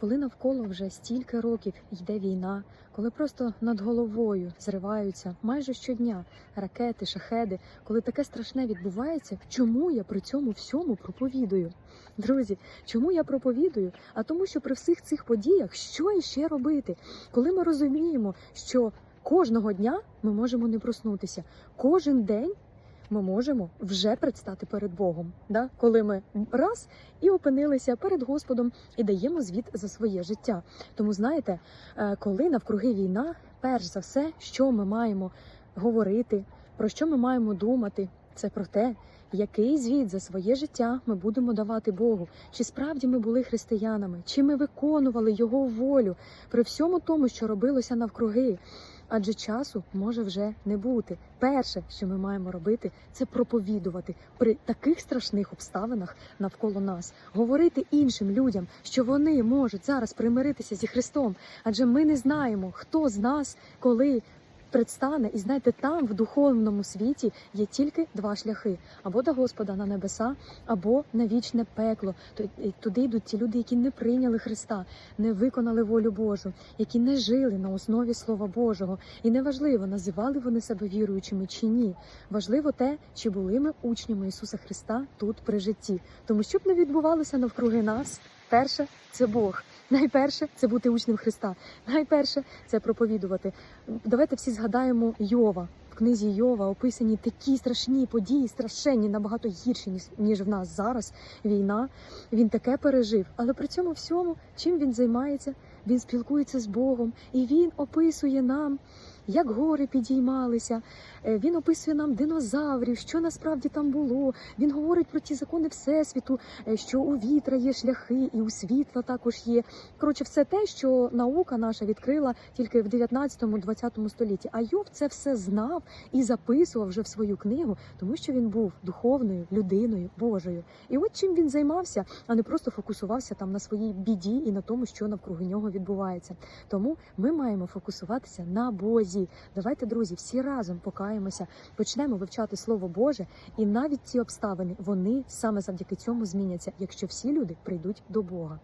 Коли навколо вже стільки років йде війна, коли просто над головою зриваються майже щодня ракети, шахеди, коли таке страшне відбувається, чому я при цьому всьому проповідую? Друзі, чому я проповідую? А тому, що при всіх цих подіях що іще робити, коли ми розуміємо, що кожного дня ми можемо не проснутися, кожен день. Ми можемо вже предстати перед Богом, да? коли ми раз і опинилися перед Господом і даємо звіт за своє життя. Тому знаєте, е, коли навкруги війна, перш за все, що ми маємо говорити, про що ми маємо думати, це про те, який звіт за своє життя ми будемо давати Богу, чи справді ми були християнами, чи ми виконували Його волю при всьому тому, що робилося навкруги. Адже часу може вже не бути. Перше, що ми маємо робити, це проповідувати при таких страшних обставинах навколо нас, говорити іншим людям, що вони можуть зараз примиритися зі Христом, адже ми не знаємо, хто з нас коли. Предстане, і знаєте, там в духовному світі є тільки два шляхи: або до Господа на небеса, або на вічне пекло. Туди йдуть ті люди, які не прийняли Христа, не виконали волю Божу, які не жили на основі Слова Божого. І неважливо, називали вони себе віруючими чи ні. Важливо те, чи були ми учнями Ісуса Христа тут при житті. Тому що б не відбувалося навкруги нас, перше це Бог. Найперше це бути учнем Христа. Найперше це проповідувати. Давайте всі згадаємо Йова. В книзі Йова описані такі страшні події, страшенні, набагато гірші, ніж- в нас зараз. Війна. Він таке пережив. Але при цьому всьому, чим він займається? Він спілкується з Богом, і він описує нам, як гори підіймалися. Е, Він описує нам динозаврів, що насправді там було. Він говорить про ті закони всесвіту, е, що у вітра є шляхи, і у світла також є. Коротше, все те, що наука наша відкрила тільки в 19-20 столітті. А Йов це все знав і записував вже в свою книгу, тому що він був духовною людиною Божою. І от чим він займався, а не просто фокусувався там на своїй біді і на тому, що навкруги нього відбувається. Тому ми маємо фокусуватися на Бозі. Давайте, друзі, всі разом покаємося, почнемо вивчати Слово Боже, і навіть ці обставини вони саме завдяки цьому зміняться, якщо всі люди прийдуть до Бога.